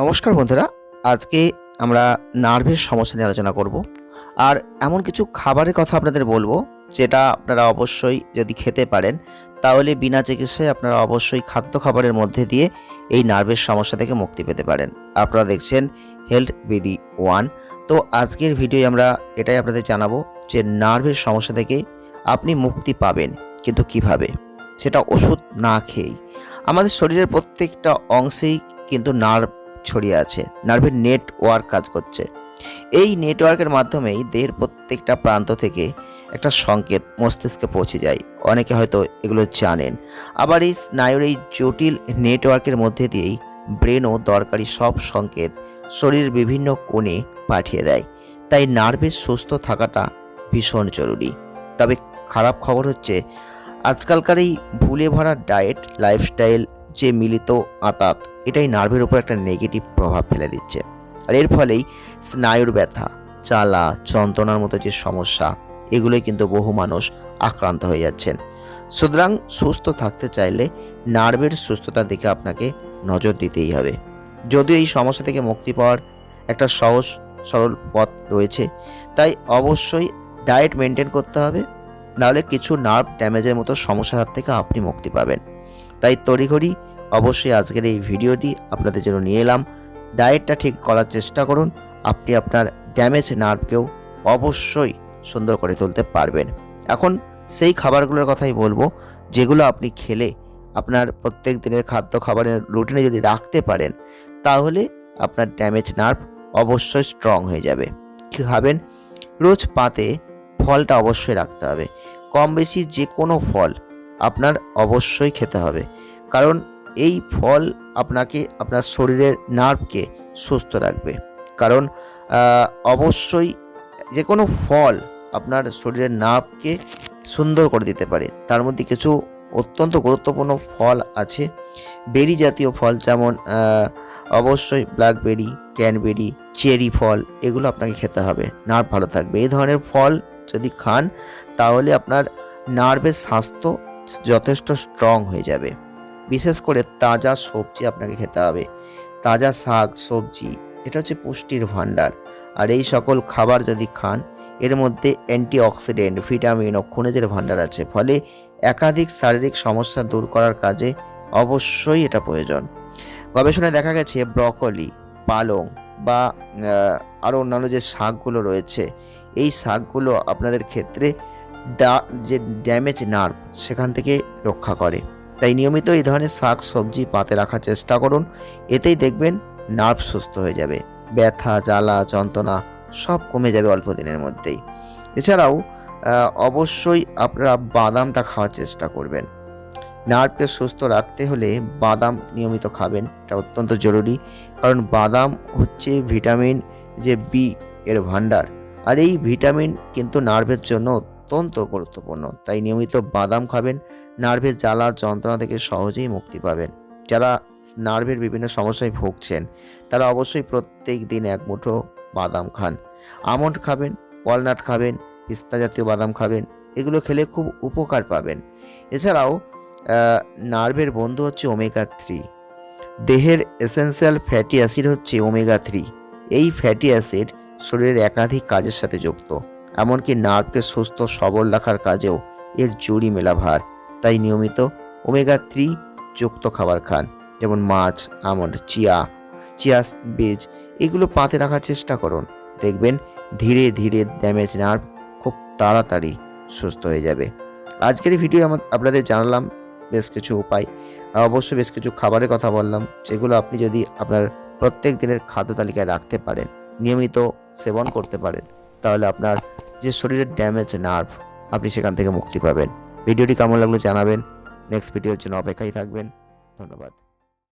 নমস্কার বন্ধুরা, আজকে আমরা নার্ভের সমস্যা নিয়ে আলোচনা করব। আর এমন কিছু খাবারের কথা আপনাদের বলব, যেটা আপনারা অবশ্যই যদি খেতে পারেন, তাহলে বিনা চিকিৎসায় আপনারা অবশ্যই খাদ্য খাবারের মধ্যে দিয়ে এই নার্ভের সমস্যা থেকে মুক্তি পেতে পারেন। আপনারা দেখছেন হেলথ বিডি ওয়ান তো আজকের ভিডিওয়ে আমরা এটাই আপনাদের জানাব যে নার্ভের সমস্যা থেকে আপনি মুক্তি পাবেন, কিন্তু কীভাবে? সেটা ওষুধ না খেয়েই। আমাদের শরীরের প্রত্যেকটা অংশেই কিন্তু নার্ভ ছড়িয়ে আছে। নার্ভের নেটওয়ার্ক কাজ করছে। এই নেটওয়ার্কের মাধ্যমেই দেহের প্রত্যেকটা প্রান্ত থেকে একটা সংকেত মস্তিষ্কে পৌঁছে যায়। অনেকে হয়তো এগুলো জানেন। আবার এই স্নায়ুর এই জটিল নেটওয়ার্কের মধ্যে দিয়েই ব্রেনও দরকারি সব সংকেত শরীরের বিভিন্ন কোণে পাঠিয়ে দেয়। তাই নার্ভের সুস্থ থাকাটা ভীষণ জরুরি। তবে খারাপ খবর হচ্ছে, আজকালকার এই ভুলে ভরা ডায়েট, লাইফস্টাইল যে মিলিত আতাত। এটাই নার্ভের উপর একটা নেগেটিভ প্রভাব ফেলে দিচ্ছে। আর এর ফলেই স্নায়ুর ব্যথা চালা যন্ত্রণার মতো যে সমস্যা, এগুলোই কিন্তু বহু মানুষ আক্রান্ত হয়ে যাচ্ছেন। সুতরাং সুস্থ থাকতে চাইলে নার্ভের সুস্থতার দিকে আপনাকে নজর দিতেই হবে। যদিও এই সমস্যা থেকে মুক্তি পাওয়ার একটা সহজ, সরল পথ রয়েছে, তাই অবশ্যই ডায়েট মেনটেন করতে হবে। নাহলে কিছু নার্ভ ড্যামেজের মতো সমস্যার হাত থেকে আপনি মুক্তি পাবেন। তাই তড়িঘড়ি অবশ্যই আজকের এই ভিডিওটি আপনাদের জন্য নিয়ে এলাম। ডায়েটটা ঠিক করার চেষ্টা করুন, আপনি আপনার ড্যামেজ নার্ভকেও অবশ্যই সুন্দর করে তুলতে পারবেন। এখন সেই খাবারগুলোর কথাই বলব, যেগুলো আপনি খেলে আপনার প্রত্যেক দিনের খাদ্য খাবারের রুটিনে যদি রাখতে পারেন, তাহলে আপনার ড্যামেজ নার্ভ অবশ্যই স্ট্রং হয়ে যাবে। কী খাবেন? রোজ পাতে ফলটা অবশ্যই রাখতে হবে। কম বেশি যে কোনো ফল আপনার অবশ্যই খেতে হবে। কারণ এই ফল আপনাকে আপনার শরীরের নার্ভকে সুস্থ রাখবে। কারণ অবশ্যই যে কোনো ফল আপনার শরীরের নার্ভকে সুন্দর করে দিতে পারে। তার মধ্যে কিছু অত্যন্ত গুরুত্বপূর্ণ ফল আছে। বেরি জাতীয় ফল যেমন অবশ্যই ব্ল্যাকবেরি ক্যানবেরি চেরি ফল, এগুলো আপনাকে খেতে হবে। নার্ভ ভালো থাকবে। এই ধরনের ফল যদি খান, তাহলে আপনার নার্ভের স্বাস্থ্য যথেষ্ট স্ট্রং হয়ে যাবে। বিশেষ করে তাজা সবজি আপনাকে খেতে হবে। তাজা শাক, সবজি, এটা হচ্ছে পুষ্টির ভাণ্ডার। আর এই সকল খাবার যদি খান, এর মধ্যে অ্যান্টিঅক্সিডেন্ট ভিটামিন ও খনিজের ভাণ্ডার আছে। ফলে একাধিক শারীরিক সমস্যা দূর করার কাজে অবশ্যই এটা প্রয়োজন। গবেষণায় দেখা গেছে ব্রকলি, পালং বা আরও অন্যান্য যে শাকগুলো রয়েছে, এই শাকগুলো আপনাদের ক্ষেত্রে ডা যে ড্যামেজ নার্ভ সেখান থেকে রক্ষা করে। তাই নিয়মিত এই ধরনের শাক, সবজি পাতে রাখার চেষ্টা করুন। এতেই দেখবেন নার্ভ সুস্থ হয়ে যাবে। ব্যথা, জ্বালা, যন্ত্রণা সব কমে যাবে অল্প দিনের মধ্যেই। এছাড়াও অবশ্যই আপনারা বাদামটা খাওয়ার চেষ্টা করবেন। নার্ভকে সুস্থ রাখতে হলে বাদাম নিয়মিত খাবেন। এটা অত্যন্ত জরুরি। কারণ বাদাম হচ্ছে ভিটামিন যে বি এর ভাণ্ডার। আর এই ভিটামিন কিন্তু নার্ভের জন্য অত্যন্ত গুরুত্বপূর্ণ। তাই নিয়মিত বাদাম খাবেন, নার্ভের জ্বালা, যন্ত্রণা থেকে সহজেই মুক্তি পাবেন। যারা নার্ভের বিভিন্ন সমস্যায় ভুগছেন, তারা অবশ্যই প্রত্যেক দিন এক মুঠো বাদাম খান। আমন্ড খাবেন, ওয়ালনাট খাবেন, পিস্তা জাতীয় বাদাম খাবেন, এগুলো খেলে খুব উপকার পাবেন। এছাড়াও নার্ভের বন্ধু হচ্ছে ওমেগা থ্রি। দেহের এসেন্সিয়াল ফ্যাটি অ্যাসিড হচ্ছে ওমেগা থ্রি। এই ফ্যাটি অ্যাসিড শরীরের একাধিক কাজের সাথে যুক্ত। এমনকি নার্ভকে সুস্থ সবল রাখার কাজেও এর জুড়ি মেলা ভার তাই নিয়মিত ওমেগা থ্রি যুক্ত খাবার খান, যেমন মাছ, আমন্ড, চিয়া চিয়া বীজ, এগুলো পাতে রাখার চেষ্টা করুন। দেখবেন ধীরে ধীরে ড্যামেজ নার্ভ খুব তাড়াতাড়ি সুস্থ হয়ে যাবে। আজকের এই ভিডিও আমার আপনাদের জানালাম বেশ কিছু উপায়। আর অবশ্যই বেশ কিছু খাবারের কথা বললাম, যেগুলো আপনি যদি আপনার প্রত্যেক দিনের খাদ্য তালিকায় রাখতে পারেন, নিয়মিত সেবন করতে পারেন, তাহলে আপনার যে শরীরের ড্যামেজ নার্ভ আপনি সেখান থেকে মুক্তি পাবেন। ভিডিওটি কেমন লাগল জানাবেন। নেক্সট ভিডিওর জন্য অপেক্ষায় থাকবেন। ধন্যবাদ।